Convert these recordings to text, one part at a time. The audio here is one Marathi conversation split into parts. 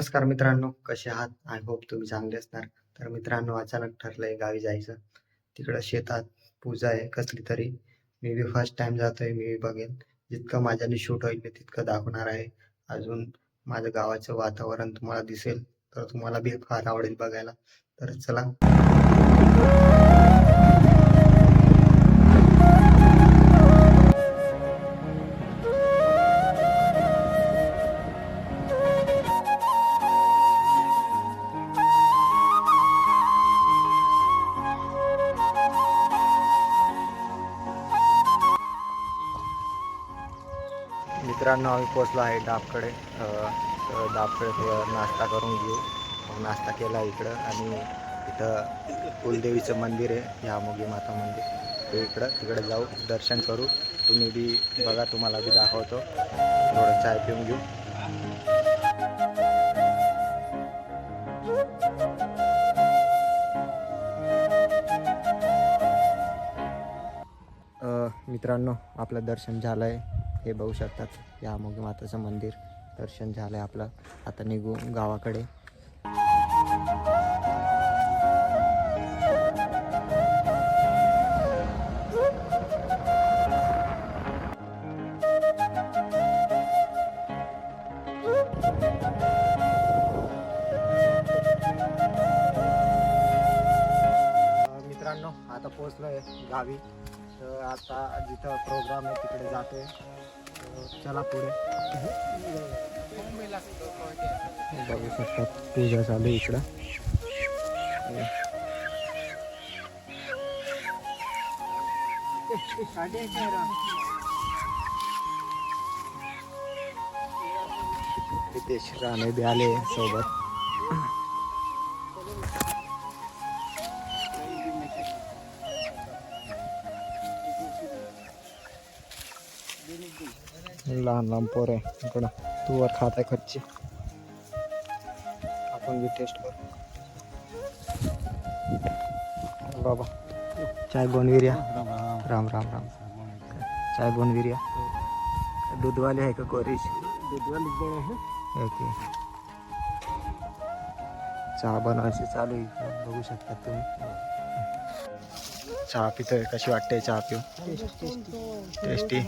नमस्कार मित्रांनो कसे आहात? आय होप तुम्ही चांगले असणार. तर मित्रांनो अचानक ठरलंय गावी जायचं. तिकडं शेतात पूजा आहे कसली तरी. मी बी फर्स्ट टाइम जातोय मी बी बघेन. जितकं माझ्याने शूट होईल मी तितकं दाखवणार आहे. अजून माझ्या गावाचं वातावरण तुम्हाला दिसेल तर तुम्हाला बी फार आवडेल बघायला. तर चला. मित्रांनो आम्ही पोचलो आहे डाबकडे डाबकडे थोडं नाश्ता करून घेऊ. मग नाश्ता केला इकडं आणि इथं कुलदेवीचं मंदिर आहे यामोगी माता मंदिर. ते इकडं तिकडे जाऊ दर्शन करू. तुम्ही बी बघा तुम्हाला बी दाखवतो. थोडं चाय पिऊन घेऊ. मित्रांनो आपलं दर्शन झालं आहे हे बघू शकतात. या अमोगी माताचं मंदिर दर्शन झालं आहे आपलं. आता निघू गावाकडे. मित्रांनो आता पोचलो आहे गावी. तर आता जिथं प्रोग्राम आहे तिकडे जातो आहे चला पुढे. बघू शकतात पूजा चालू इकडं. रितेश राणे बी आले सोबत. लहान लहान पोर आहे. इकडं तू वर खात आहे खर्ची आपण बी टेस्ट करू. बाबा चाय बनविर्या. राम राम राम. चाय बनविर्या. दूधवाले आहे का कोरीश? ओके. चहा बनवायची चालू आहे. बघू शकता तुम्ही. चहा पितोय कशी वाटते चहा पिऊन? टेस्टी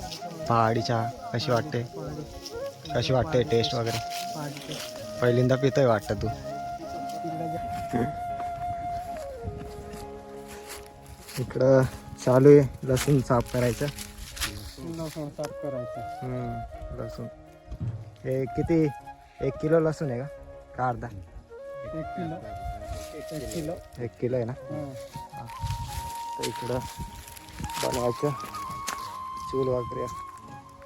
पहाडी चहा कशी वाटते? कशी वाटते टेस्ट वगैरे? पहिल्यांदा पितोय वाटतं तू. इकडं चालू आहे लसूण साफ करायचं. साफ करायचं. लसूण. हे किती? एक किलो लसूण आहे का? का अर्धा? एक किलो. एक किलो. एक किलो आहे ना? तर इकडं बनवायचं. चूल वगैरे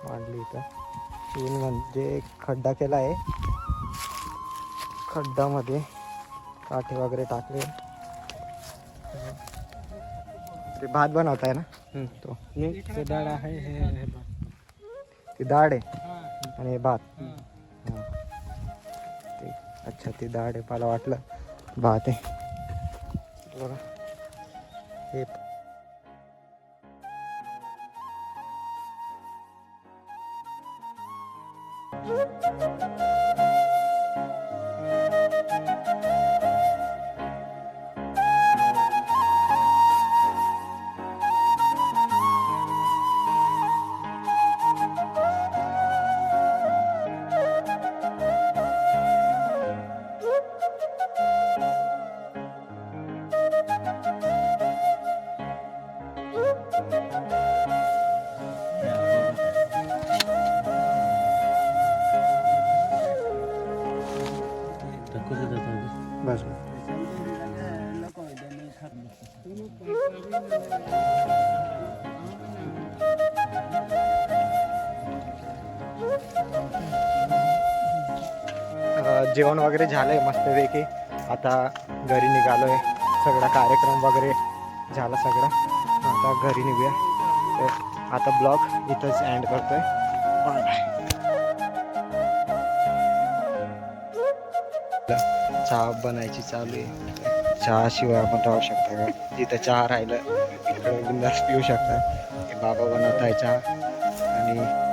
मांडली इथं. चूल म्हणजे खड्डा केला आहे. खड्डामध्ये काठे वगैरे टाकले. ते भात बनवताय ना? तो. ते डाळ आहे हे हे. ती डाळ आहे? हा, आणि हे भात? ते अच्छा ती डाळ आहे मला वाटलं. भात आहे. बघा हे बस जेवण वगैरे झालंय मस्तपैकी. आता घरी निघालोय. सगळा कार्यक्रम वगैरे झाला सगळा. आता घरी निघूया. तर आता ब्लॉग इथंच एंड करतोय. बाय चहा बनायची चालू आहे. चहा शिवाय आपण राहू शकता का? जिथं चहा राहिलं तिकडे बिंदास पिऊ शकता. बाबा बनवत आहे चहा. आणि